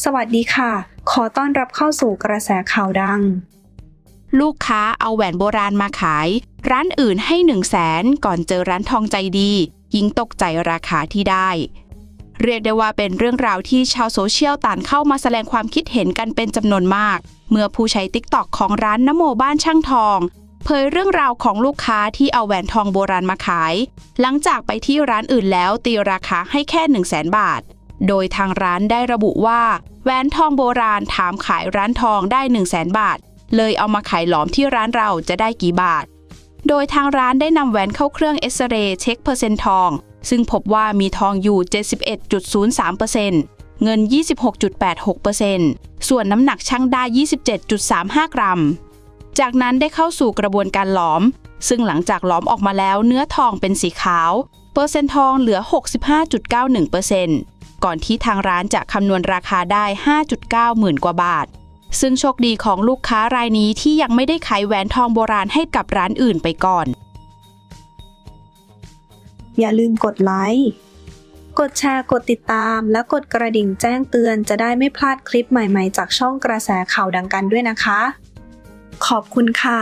สวัสดีค่ะ ขอต้อนรับเข้าสู่กระแสข่าวดัง ลูกค้าเอาแหวนโบราณมาขาย ร้านอื่นให้1 0 0 0 0แสนก่อนเจอร้านทองใจดี ยิ่งตกใจราคาที่ได้ เรียกได้ว่าเป็นเรื่องราวที่ชาวโซเชียลต่างเข้ามาแสดงความคิดเห็นกันเป็นจำนวนมาก เมื่อผู้ใช้ติ๊กตอกของร้านนโมบ้านช่างทองเผยเรื่องราวของลูกค้าที่เอาแหวนทองโบราณมาขาย หลังจากไปที่ร้านอื่นแล้วตีราคาให้แค่ 1 0 0 0 0แสนบาท โดยทางร้านได้ระบุว่า แหวนทองโบราณถามขายร้านทองได้ 1 0 0 0 0แสนบาท เลยเอามาขายหลอมที่ร้านเราจะได้กี่บาท โดยทางร้านได้นำแหวนเข้าเครื่องเอ็กซเรย์เช็คเปอร์เซ็นต์ทอง ซึ่งพบว่ามีทองอยู่ 71.03%เงิน 26.86%ส่วนน้ำหนักช่างได้ 27.35 กรัม จากนั้นได้เข้าสู่กระบวนการหลอม ซึ่งหลังจากหลอมออกมาแล้วเนื้อทองเป็นสีขาว เปอร์เซ็นต์ทองเหลือ 65.91% ก่อนที่ทางร้านจะคำนวณราคาได้ 5.9 หมื่นกว่าบาท ซึ่งโชคดีของลูกค้ารายนี้ที่ยังไม่ได้ขายแหวนทองโบราณให้กับร้านอื่นไปก่อน อย่าลืมกดไลค์ กดแชร์ กดติดตาม และกดกระดิ่งแจ้งเตือนจะได้ไม่พลาดคลิปใหม่ๆ จากช่องกระแสข่าวดังกันด้วยนะคะ ขอบคุณค่ะ